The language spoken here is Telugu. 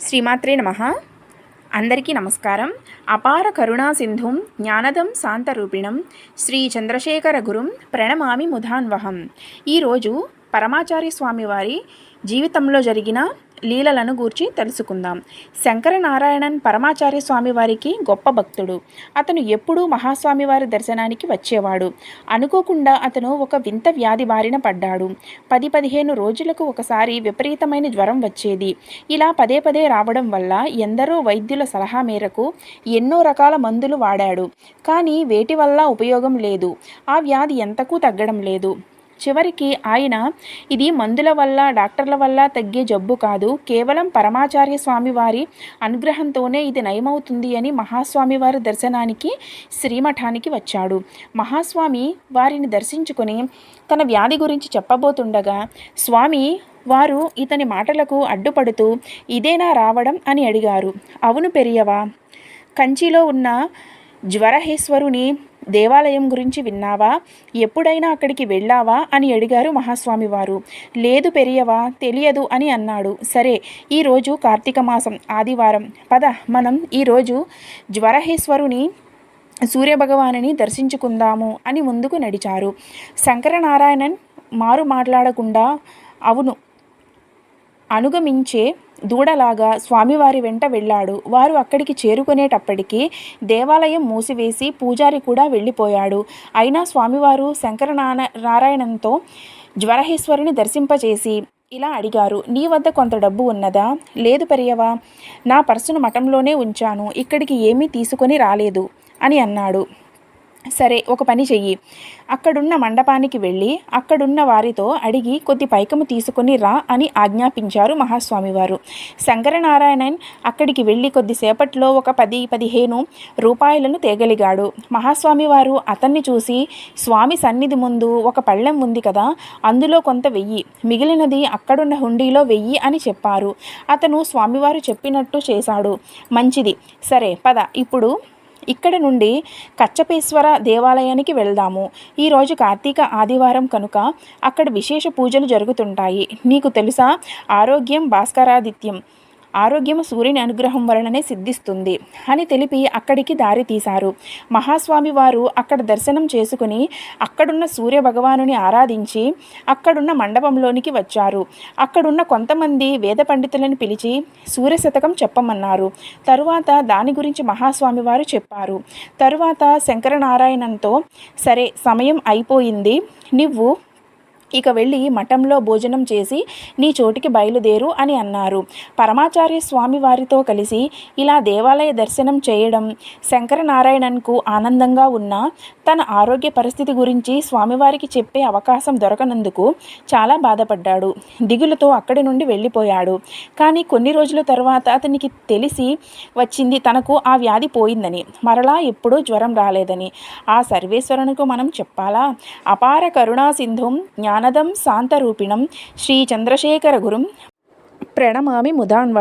శ్రీమాత్రే నమ. అందరికీ నమస్కారం. అపార కరుణా సింధుం జ్ఞానదం శాంతరూపిణం శ్రీ చంద్రశేఖర గురుం ప్రణమామి ముధాన్వహం. ఈరోజు పరమాచార్య స్వామి వారి జీవితంలో జరిగిన లీలలను గూర్చి తెలుసుకుందాం. శంకరనారాయణన్ పరమాచార్య స్వామి వారికి గొప్ప భక్తుడు. అతను ఎప్పుడూ మహాస్వామి వారి దర్శనానికి వచ్చేవాడు. అనుకోకుండా అతను ఒక వింత వ్యాధి బారిన పడ్డాడు. పది పదిహేను రోజులకు ఒకసారి విపరీతమైన జ్వరం వచ్చేది. ఇలా పదే పదే రావడం వల్ల ఎందరో వైద్యుల సలహా మేరకు ఎన్నో రకాల మందులు వాడాడు. కానీ వేటి వల్ల ఉపయోగం లేదు. ఆ వ్యాధి ఎంతకు తగ్గడం లేదు. చివరికి ఆయన ఇది మందుల వల్ల డాక్టర్ల వల్ల తగ్గే జబ్బు కాదు కేవలం పరమాచార్య స్వామి వారి అనుగ్రహంతోనే ఇది నయమవుతుంది అని మహాస్వామి వారి దర్శనానికి శ్రీమఠానికి వచ్చాడు. మహాస్వామి వారిని దర్శించుకొని తన వ్యాధి గురించి చెప్పబోతుండగా స్వామి వారు ఇతని మాటలకు అడ్డుపడుతూ ఇదేనా రావడం? అని అడిగారు. అవును పెరియవా. కంచిలో ఉన్న జ్వరహేశ్వరుని దేవాలయం గురించి విన్నావా? ఎప్పుడైనా అక్కడికి వెళ్ళావా? అని అడిగారు మహాస్వామి వారు. లేదు పెరియవా తెలియదు అని అన్నాడు. సరే ఈరోజు కార్తీక మాసం ఆదివారం. పద మనం ఈరోజు జ్వరహేశ్వరుని సూర్యభగవానుని దర్శించుకుందాము అని ముందుకు నడిచారు. శంకరనారాయణన్ మారు మాట్లాడకుండా అవును అనుగమించే దూడలాగా స్వామివారి వెంట వెళ్ళాడు. వారు అక్కడికి చేరుకునేటప్పటికీ దేవాలయం మూసివేసి పూజారి కూడా వెళ్ళిపోయాడు. అయినా స్వామివారు శంకర నారాయణంతో జ్వరహేశ్వరుని దర్శింపచేసి ఇలా అడిగారు నీ వద్ద కొంత డబ్బు ఉన్నదా? లేదు పెరియవా? నా పర్సును మఠంలోనే ఉంచాను. ఇక్కడికి ఏమీ తీసుకొని రాలేదు అని అన్నాడు. సరే ఒక పని చెయ్యి. అక్కడున్న మండపానికి వెళ్ళి అక్కడున్న వారితో అడిగి కొద్ది పైకము తీసుకొని రా అని ఆజ్ఞాపించారు మహాస్వామివారు. శంకరనారాయణన్ అక్కడికి వెళ్ళి కొద్దిసేపట్లో ఒక పది పదిహేను రూపాయలను తేగలిగాడు. మహాస్వామివారు అతన్ని చూసి స్వామి సన్నిధి ముందు ఒక పళ్ళెం ఉంది కదా అందులో కొంత వెయ్యి. మిగిలినది అక్కడున్న హుండీలో వెయ్యి అని చెప్పారు. అతను స్వామివారు చెప్పినట్టు చేశాడు. మంచిది. సరే పద. ఇప్పుడు ఇక్కడ నుండి కచ్చపేశ్వర దేవాలయానికి వెళ్దాము. ఈరోజు కార్తీక ఆదివారం కనుక అక్కడ విశేష పూజలు జరుగుతుంటాయి. నీకు తెలుసా? ఆరోగ్యం భాస్కరాదిత్యం. ఆరోగ్యం సూర్యుని అనుగ్రహం వలననే సిద్ధిస్తుంది అని తెలిపి అక్కడికి దారి తీశారు. మహాస్వామి వారు అక్కడ దర్శనం చేసుకుని అక్కడున్న సూర్య భగవానుని ఆరాధించి అక్కడున్న మండపంలోనికి వచ్చారు. అక్కడున్న కొంతమంది వేద పండితులను పిలిచి సూర్య శతకం చెప్పమన్నారు. తరువాత దాని గురించి మహాస్వామి వారు చెప్పారు. తరువాత శంకరనారాయణంతో సరే సమయం అయిపోయింది. నువ్వు ఇక వెళ్ళి మఠంలో భోజనం చేసి నీ చోటికి బయలుదేరు అని అన్నారు. పరమాచార్య స్వామి వారితో కలిసి ఇలా దేవాలయ దర్శనం చేయడం శంకరనారాయణన్కు ఆనందంగా ఉన్న తన ఆరోగ్య పరిస్థితి గురించి స్వామివారికి చెప్పే అవకాశం దొరకనందుకు చాలా బాధపడ్డాడు. దిగులతో అక్కడి నుండి వెళ్ళిపోయాడు. కానీ కొన్ని రోజుల తర్వాత అతనికి తెలిసి వచ్చింది తనకు ఆ వ్యాధి పోయిందని. మరలా ఎప్పుడూ జ్వరం రాలేదని. ఆ సర్వేశ్వరునికి మనం చెప్పాలా? అపార కరుణా సింధుం జ్ఞానదం శాంతరూపిణం శ్రీ చంద్రశేఖర గురుం ప్రణమామి ముదాన్వ